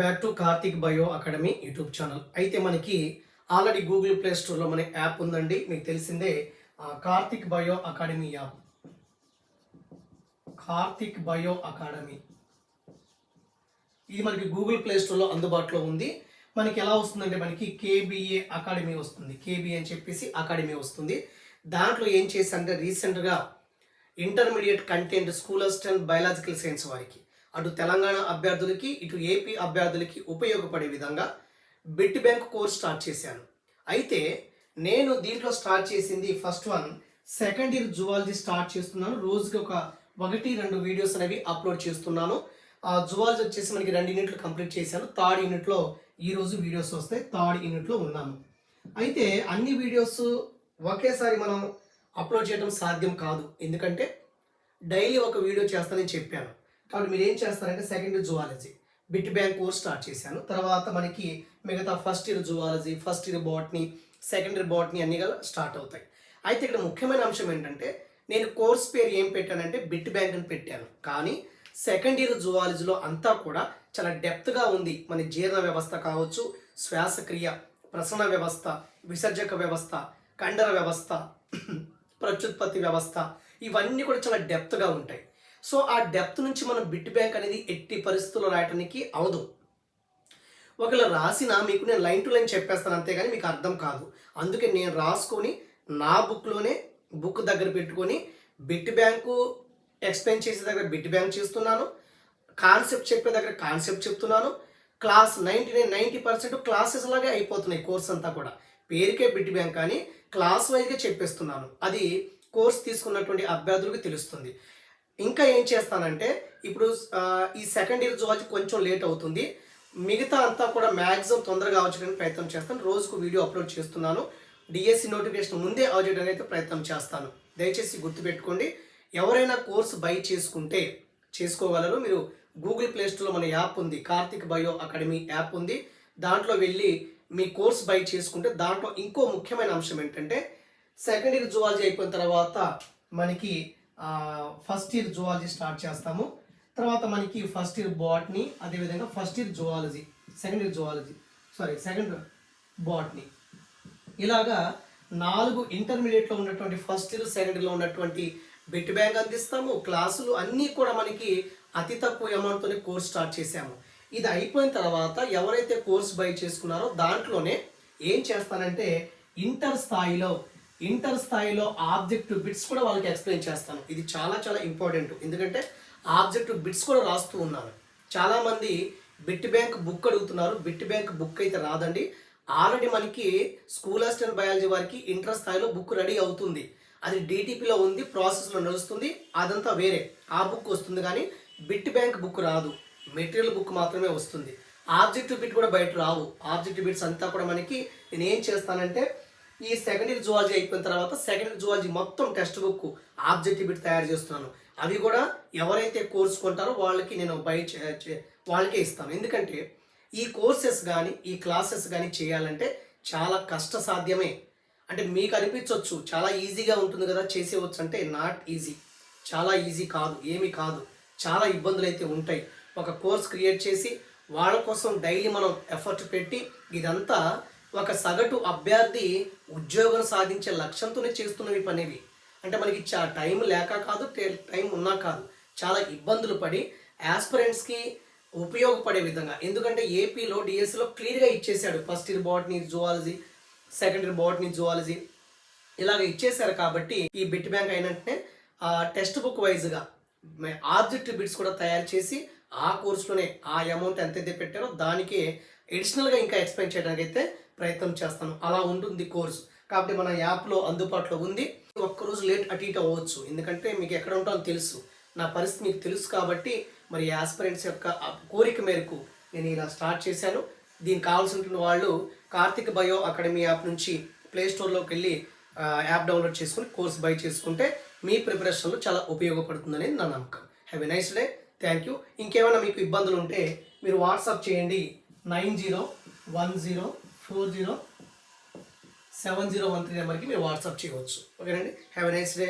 Back to Karthik bio academy YouTube channel. అయితే మనకి already Google play స్టోర్లో మన యాప్ ఉందండి. మీకు తెలిసిందే Karthik bio academy app. Karthik bio academy. ఇది మనకి గూగుల్ ప్లే స్టోర్లో అందుబాటులో ఉంది. మనకి ఎలా వస్తుందంటే మనకి కేబిఏ అకాడమీ వస్తుంది. కేబిఏ అని చెప్పేసి అకాడమీ వస్తుంది. దాంట్లో ఏం చేశారంటే రీసెంట్గా intermediate content school assistant biological science వారికి అటు తెలంగాణ అభ్యర్థులకి ఇటు ఏపీ అభ్యర్థులకి ఉపయోగపడే విధంగా బిట్ బ్యాంక్ కోర్స్ స్టార్ట్ చేశాను. అయితే నేను దీంట్లో స్టార్ట్ చేసింది first one second year zoology start చేస్తున్నాను. రోజుకి ఒక ఒకటి రెండు వీడియోస్ అనేవి అప్లోడ్ చేస్తున్నాను. ఆ జువాలజీ వచ్చేసి మనకి రెండు యూనిట్లు కంప్లీట్ చేశాను. థర్డ్ యూనిట్లో ఈరోజు వీడియోస్ వస్తాయి. థర్డ్ యూనిట్లో ఉన్నాను. అయితే అన్ని వీడియోస్ ఒకేసారి మనం అప్లోడ్ చేయడం సాధ్యం కాదు. ఎందుకంటే డైలీ ఒక వీడియో చేస్తానని చెప్పాను. కాబట్టి మీరు ఏం చేస్తారంటే second year zoology bit bank course start చేశాను. తర్వాత మనకి మిగతా first year zoology first year botany second year botany అన్ని కూడా స్టార్ట్ అవుతాయి. అయితే ఇక్కడ ముఖ్యమైన అంశం ఏంటంటే నేను కోర్స్ పేరు ఏం పెట్టానంటే బిట్ బ్యాంక్ అని పెట్టాను. కానీ సెకండ్ ఇయర్ జువాలజీలో అంతా కూడా చాలా డెప్త్గా ఉంది. మన జీర్ణ వ్యవస్థ కావచ్చు శ్వాసక్రియ ప్రసరణ వ్యవస్థ విసర్జక వ్యవస్థ కండర వ్యవస్థ ప్రత్యుత్పత్తి వ్యవస్థ ఇవన్నీ కూడా చాలా డెప్త్గా ఉంటాయి. సో ఆ డెప్త్ నుంచి మనం బిట్ బ్యాంక్ అనేది ఎట్టి పరిస్థితుల్లో రాయటానికి అవదు. ఒకవేళ రాసిన మీకు నేను లైన్ టు లైన్ చెప్పేస్తాను అంతేగాని మీకు అర్థం కాదు. అందుకే నేను రాసుకొని నా బుక్లోనే బుక్ దగ్గర పెట్టుకొని బిట్ బ్యాంకు ఎక్స్ప్లెయిన్ చేసే దగ్గర బిట్ బ్యాంక్ చేస్తున్నాను. కాన్సెప్ట్ చెప్పే దగ్గర కాన్సెప్ట్ చెప్తున్నాను. Class ninety nine ninety percent classes లాగే అయిపోతున్నాయి కోర్స్ అంతా కూడా. పేరుకే బిట్ బ్యాంక్ కానీ క్లాస్ వైజ్గా చెప్పేస్తున్నాను. అది కోర్స్ తీసుకున్నటువంటి అభ్యర్థులకు తెలుస్తుంది. ఇంకా ఏం చేస్తానంటే ఇప్పుడు ఈ సెకండ్ ఇయర్ జువాలజీ కొంచెం లేట్ అవుతుంది. మిగతా అంతా కూడా మ్యాక్సిమం తొందరగా అవచ్చడానికి ప్రయత్నం చేస్తాను. రోజుకు వీడియో అప్లోడ్ చేస్తున్నాను. డిఎస్సి నోటిఫికేషన్ ముందే అవచేయడానికి అయితే ప్రయత్నం చేస్తాను. దయచేసి గుర్తుపెట్టుకోండి. ఎవరైనా కోర్స్ బై చేసుకుంటే చేసుకోగలరు. మీరు గూగుల్ ప్లే స్టోర్లో మన యాప్ ఉంది. కార్తిక్ బయో అకాడమీ యాప్ ఉంది. దాంట్లో వెళ్ళి మీ కోర్స్ బై చేసుకుంటే దాంట్లో ఇంకో ముఖ్యమైన అంశం ఏంటంటే సెకండ్ ఇయర్ జువాలజీ అయిపోయిన తర్వాత మనకి ఫస్ట్ ఇయర్ జువాలజీ స్టార్ట్ చేస్తాము. తర్వాత మనకి ఫస్ట్ ఇయర్ బాట్నీ అదేవిధంగా first year zoology second year zoology sorry second botany ఇలాగా నాలుగు ఇంటర్మీడియట్లో ఉన్నటువంటి ఫస్ట్ ఇయర్ సెకండ్ ఇయర్లో ఉన్నటువంటి బిట్ బ్యాంక్ అందిస్తాము. క్లాసులు అన్నీ కూడా మనకి అతి తక్కువ అమౌంట్తోనే కోర్స్ స్టార్ట్ చేశాము. ఇది అయిపోయిన తర్వాత ఎవరైతే కోర్స్ బై చేసుకున్నారో దాంట్లోనే ఏం చేస్తానంటే ఇంటర్ స్థాయిలో ఇంటర్ స్థాయిలో ఆబ్జెక్ట్ బిట్స్ కూడా వాళ్ళకి ఎక్స్ప్లెయిన్ చేస్తాను. ఇది చాలా చాలా ఇంపార్టెంట్. ఎందుకంటే ఆబ్జెక్ట్ బిట్స్ కూడా రాస్తూ ఉన్నాను చాలామంది బిట్ బ్యాంక్ బుక్ అడుగుతున్నారు. బిట్ బ్యాంక్ బుక్ అయితే రాదండి. ఆల్రెడీ మనకి స్కూల్ అసిస్టెంట్ బయాలజీ వారికి ఇంటర్ స్థాయిలో బుక్ రెడీ అవుతుంది. అది డిటిపిలో ఉంది ప్రాసెస్లో నడుస్తుంది అదంతా వేరే. ఆ బుక్ వస్తుంది కానీ బిట్ బ్యాంక్ బుక్ రాదు. మెటీరియల్ బుక్ మాత్రమే వస్తుంది. ఆబ్జెక్టివ్ బిట్ కూడా బయట రావు. ఆబ్జెక్టివ్ బిట్స్ అంతా కూడా మనకి నేను ఏం చేస్తానంటే ఈ సెకండ్ ఇయర్ జువాలజీ అయిపోయిన తర్వాత సెకండ్ ఇయర్ జువాలజీ మొత్తం టెక్స్ట్ బుక్ ఆబ్జెక్టివ్ బిట్ తయారు చేస్తున్నాను. అవి కూడా ఎవరైతే కోర్స్ కొంటారో వాళ్ళకి నేను బై చే- వాళ్ళకే ఇస్తాను. ఎందుకంటే ఈ కోర్సెస్ కానీ ఈ క్లాసెస్ కానీ చేయాలంటే చాలా కష్ట సాధ్యమే అంటే మీకు అనిపించవచ్చు చాలా ఈజీగా ఉంటుంది కదా చేసేవచ్చు అంటే నాట్ ఈజీ చాలా ఈజీ కాదు ఏమీ కాదు. చాలా ఇబ్బందులు అయితే ఉంటాయి. ఒక కోర్స్ క్రియేట్ చేసి వాళ్ళ కోసం డైలీ మనం ఎఫర్ట్ పెట్టి ఇదంతా ఒక సగటు అభ్యర్థి ఉద్యోగం సాధించే లక్ష్యంతోనే చేస్తున్నవి పనివి. అంటే మనకి చా టైం లేక కాదు టైం ఉన్నా కాదు చాలా ఇబ్బందులు పడి యాస్పిరెంట్స్కి ఉపయోగపడే విధంగా. ఎందుకంటే ఏపీలో డిఎస్సిలో క్లియర్గా ఇచ్చేసాడు first year botany zoology second year botany zoology ఇలాగ ఇచ్చేసారు కాబట్టి ఈ బిట్ బ్యాంక్ అయినట్టునే ఆ టెక్స్ట్ బుక్ వైజ్గా ఆబ్జెక్ట్ బిట్స్ కూడా తయారు చేసి ఆ కోర్సులోనే ఆ అమౌంట్ ఎంతైతే పెట్టారో దానికి అడిషనల్గా ఇంకా ఎక్స్ప్లెయిన్ చేయడానికి అయితే ప్రయత్నం చేస్తాను. అలా ఉంటుంది కోర్సు. కాబట్టి మన యాప్లో అందుబాటులో ఉంది. ఒక్కరోజు లేట్ అటు ఇటు అవ్వచ్చు. ఎందుకంటే మీకు ఎక్కడ ఉంటానో తెలుసు. నా పరిస్థితి మీకు తెలుసు కాబట్టి మరి ఆస్పిరెంట్స్ యొక్క కోరిక మేరకు నేను ఇలా స్టార్ట్ చేశాను. దీనికి కావాల్సిన వాళ్ళు కార్తిక్ బయో అకాడమీ యాప్ నుంచి ప్లేస్టోర్లోకి వెళ్ళి యాప్ డౌన్లోడ్ చేసుకుని కోర్స్ బై చేసుకుంటే మీ ప్రిపరేషన్లో చాలా ఉపయోగపడుతుందనేది నా నమ్మకం. Have a nice day thank you ఇంకేమైనా మీకు ఇబ్బందులు ఉంటే మీరు వాట్సాప్ చేయండి. Nine zero one zero four zero seven zero one three నెంబర్కి మీరు వాట్సాప్ చేయవచ్చు. ఓకేనండి? Have a nice day